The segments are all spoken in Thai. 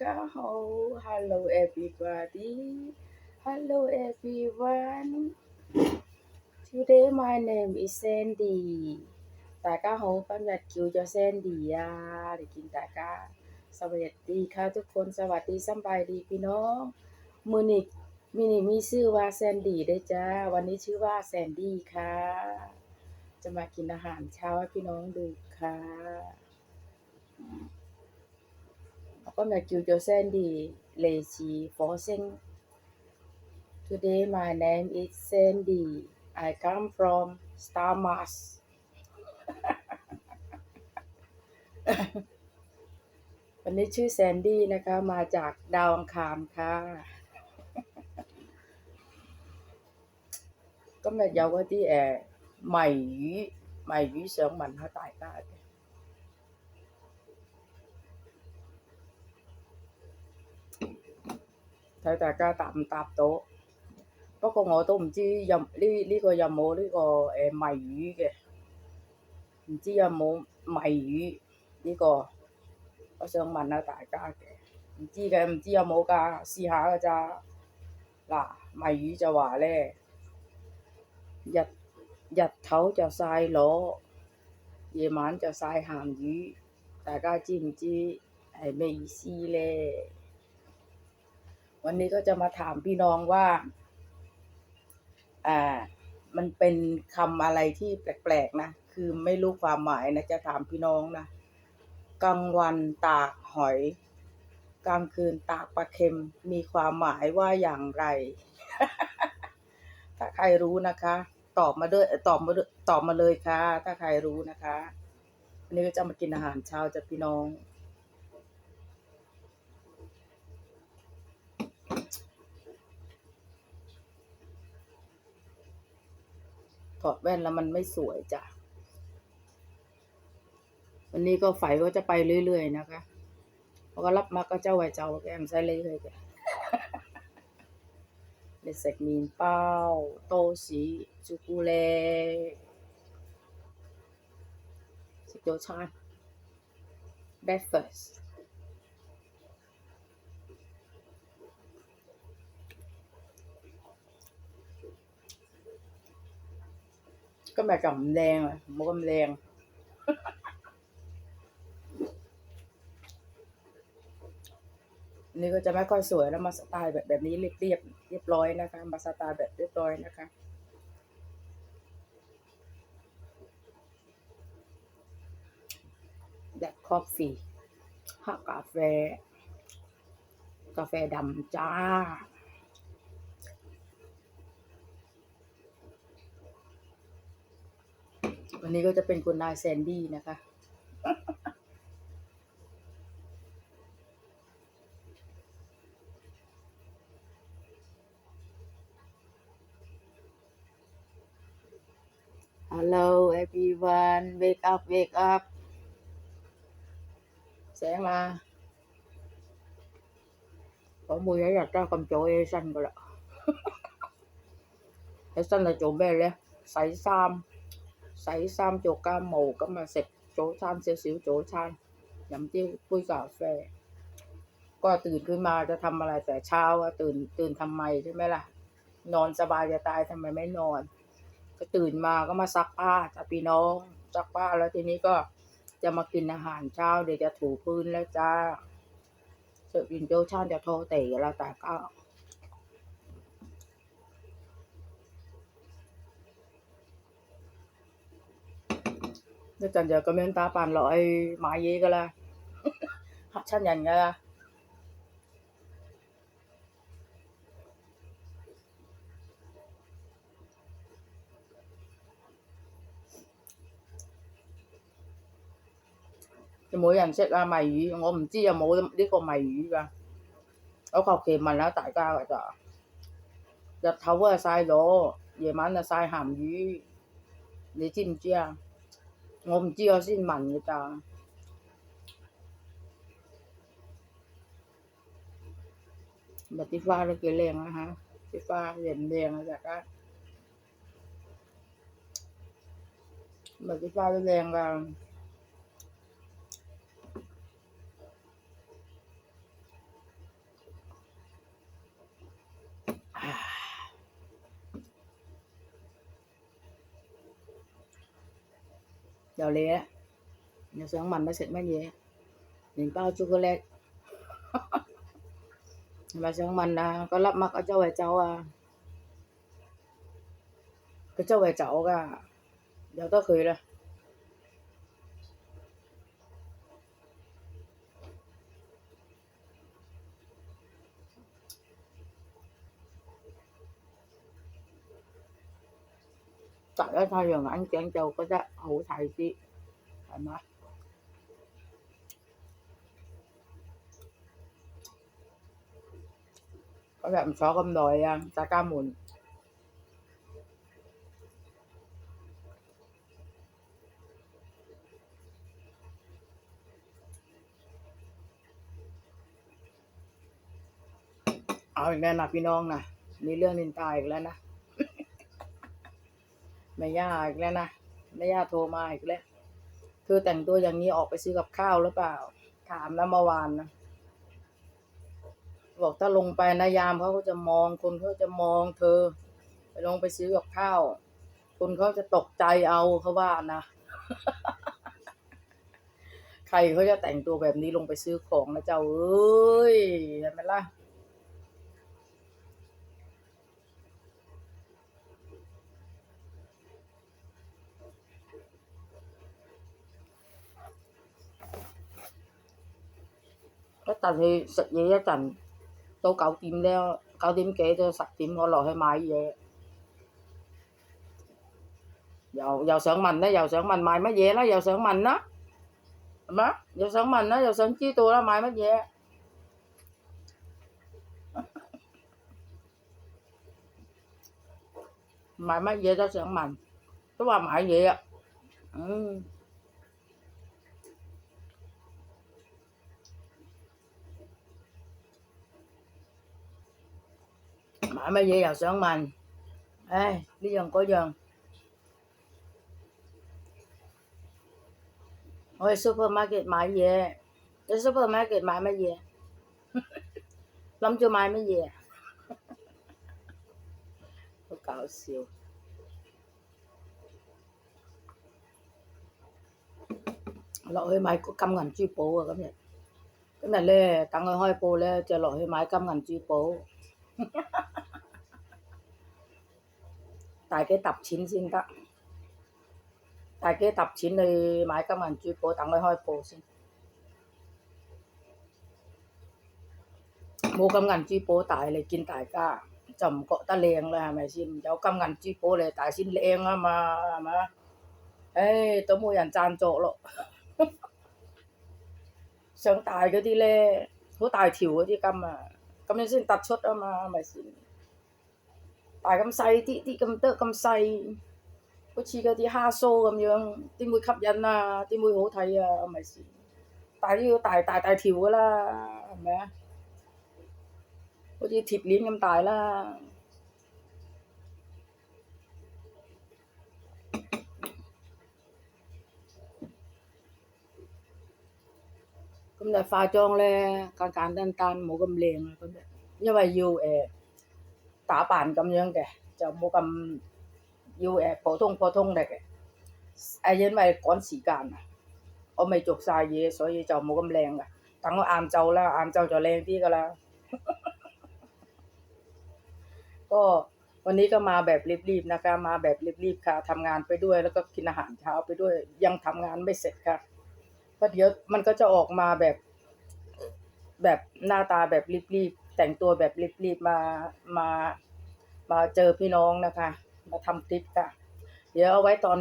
ก็โฮ hello everybody hello everyone today my name is Sandy แต่ก็โฮปัญญาคิวจะเส้นดีอะหรืกินต่ก็สวัสดีค่ะทุกคนสวัสดีสบายดีพี่น้องมือนิกมินิมีชื่อว่าแซนดี้ได้จ้า วันนี้ชื่อว่าแซนดี้ค่ะ จะมากินอาหารเช้าให้พี่น้องดูค่ะ Welcome back to Joseon D. Leji Fosing. Today my name is Sandy. I come from Star Mars. Hahaha. วันนี้ชื่อแซนดี้นะคะ มาจากดาวอังคารค่ะ ก็แม่ยาวว่าที่แอใหม่ใหม่ยี่เสียงมันเขาตายก็ 睇大家答唔答到。不過我都唔知有呢呢、個有冇呢、個誒謎語嘅，唔知有冇謎語呢、個，我想問下大家嘅，唔知嘅唔知有冇㗎，試下㗎咋。嗱，謎語就話咧，日日頭就曬螺，夜晚就曬鹹魚，大家知唔知係咩意思咧？ วันนี้ก็จะมาถามพี่น้องว่า อ่า มันเป็นคำอะไรที่แปลกๆนะ คือไม่รู้ความหมายนะ จะถามพี่น้องนะกลางวันตากหอย กลางคืนตากปลาเค็ม มีความหมายว่าอย่างไร ถ้าใครรู้นะคะ ตอบมาด้วย ตอบมาด้วยตอบมาเลยค่ะ ถ้าใครรู้นะคะ วันนี้ก็จะมากินอาหารเช้าจากพี่น้อง ถอดแว่นแล้วมันไม่สวยจ้ะ วันนี้ก็ไฟก็จะไปเรื่อยๆนะคะเพราก็รับมาก็เจ้าไว้เจ้าแกมใส่เลยเลยจ้ะเด็ดเสกมีนเป้า โตสีจูกูเลสิโจชาน breakfast ก็แบบ กับแดงอะหมูกับแดงนี่ก็จะไม่ค่อยสวยแล้วมาสไตล์แบบแบบนี้เรียบเรียบเรียบร้อยนะคะ มาสไตล์แบบเรียบร้อยนะคะแบล็คคอฟฟี่ฮะกาแฟ กาแฟดำจ้า วั นนี้ก็จะเป็นคุณนายแซนดี้นะคะ Hello everyone wake up wake up แสงมา có mùi ấy là cho cầm chỗ ê xanh rồi đó ê xanh là chỗ bè lên sấy sam sấy sam chỗ cam màu có mà xịt chỗ chan xíu xíu chỗ chan น้ำจิ้มปุ้ยกาแฟ ก็ตื่นขึ้นมาจะทำอะไรแต่เช้าอะตื่นตื่นทำไมใช่ไหมล่ะ นอนสบายจะตายทำไมไม่นอน ก็ตื่นมาก็มาซักผ้าจ้ะพี่น้องซักผ้าแล้วทีนี้ก็จะมากินอาหารเช้าเดี๋ยวจะถูพื้นแล้วจ้าเสร็จวินโจชันจะโทรเตะแล้วแต่ก็ nếu chẳng giờ comment ta bàn loại买嘢噶啦，嚇親人噶啦。有冇人識啊謎語？我唔知有冇呢個謎語㗎。我求其問下大家㗎咋。日頭啊曬螺，夜晚啊曬鹹魚，你知唔知啊？ 我唔知我先问㗎咋。แบบที่ฟ้า都几靓啊吓，啲花靓唔靓啊大家？แบบที่ฟ้า都靓㗎。 le nhớ mình nó sẽ mấy gì mình bao chocolate mà xong mình à, có lắp mặt ở chỗ về cháu à cái chỗ về cháu cả. Giờ tôi khởi rồi กะแล้วถ้าอย่างนั้นแกงเจียวก็เอาไหมก็แบบซอกำดอยอะจาก้าหมุนเอาอีกแล้วนะพี่น้องนะมีเรื่องนินตาอีกแล้วนะ แม่ย่าอีกแล้วนะแม่ย่าโทรมาอีกแล้วเธอแต่งตัวอย่างนี้ออกไปซื้อกับข้าวหรือเปล่า ถามนะเมื่อวานนะบอกถ้าลงไปนะยามเขาก็จะมองคนเขาจะมองเธอ ไปลงไปซื้อกับข้าว คนเขาจะตกใจเอาเขาว่านะ ใครเขาจะแต่งตัวแบบนี้ลงไปซื้อของนะเจ้าเอ้ยเห็นไหมล่ะ 陣去食嘢一陣，到九點咧，九點幾到十點我落去買嘢，又又想問咧，又想問買乜嘢啦，又想問啦，係咪？又想問啦，又想知道啦，買乜嘢？買乜嘢都想問，都話買嘢啊，嗯。 買乜嘢又想問，唉呢樣嗰樣。我去 supermarket 買嘢，去 supermarket 買乜嘢？諗住買乜嘢？好搞笑。落去買個金銀珠寶啊！今日今日咧，等佢開鋪咧，就落去買金銀珠寶。 大幾揼錢先得，大幾揼錢去買金銀珠寶，等佢開鋪先。冇金銀珠寶戴嚟見大家，就唔覺得靚啦，係咪先？有金銀珠寶嚟戴先靚啊嘛，係咪啊？唉，都冇人贊助咯。想戴嗰啲咧，好大條嗰啲金啊，咁樣先突出啊嘛，係咪先？ 大咁細啲啲咁得咁細，好似嗰啲蝦鬚咁樣，點會吸引啊？點會好睇啊？係咪先？大都要大大大條噶啦，係咪啊？好似鐵鏈咁大啦。咁就化妝咧，簡簡單單，冇咁靚啊！咁就因為要誒。呃 打扮咁样嘅，就冇咁要诶普通普通嘅。诶，因为赶时间啊，我未做晒嘢，所以就冇咁靓噶。等我晏昼啦，晏昼就靓啲噶啦。ก็วันนี้ก็มาแบบรีบๆนะคะ มาแบบรีบๆค่ะทำงานไปด้วยแล้วก็กินอาหารเช้าไปด้วย ยังทำงานไม่เสร็จค่ะเพราะเดี๋ยวมันก็จะออกมาแบบ แบบหน้าตาแบบรีบๆ แต่งตัวแบบรีบๆมามามาเจอพี่น้องนะคะ มาทำคลิปค่ะ เดี๋ยวเอาไว้ตอน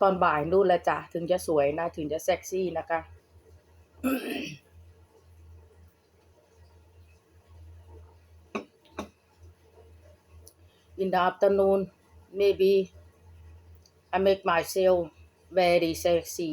ตอนบ่ายนู่นละจ้ะถึงจะสวยนะ ถึงจะเซ็กซี่นะคะ In the afternoon maybe I make myself very sexy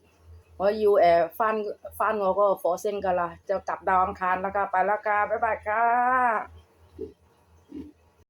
我要誒翻翻我嗰個火星噶啦，就夾到暗間啦，拜拜啦，拜拜啦。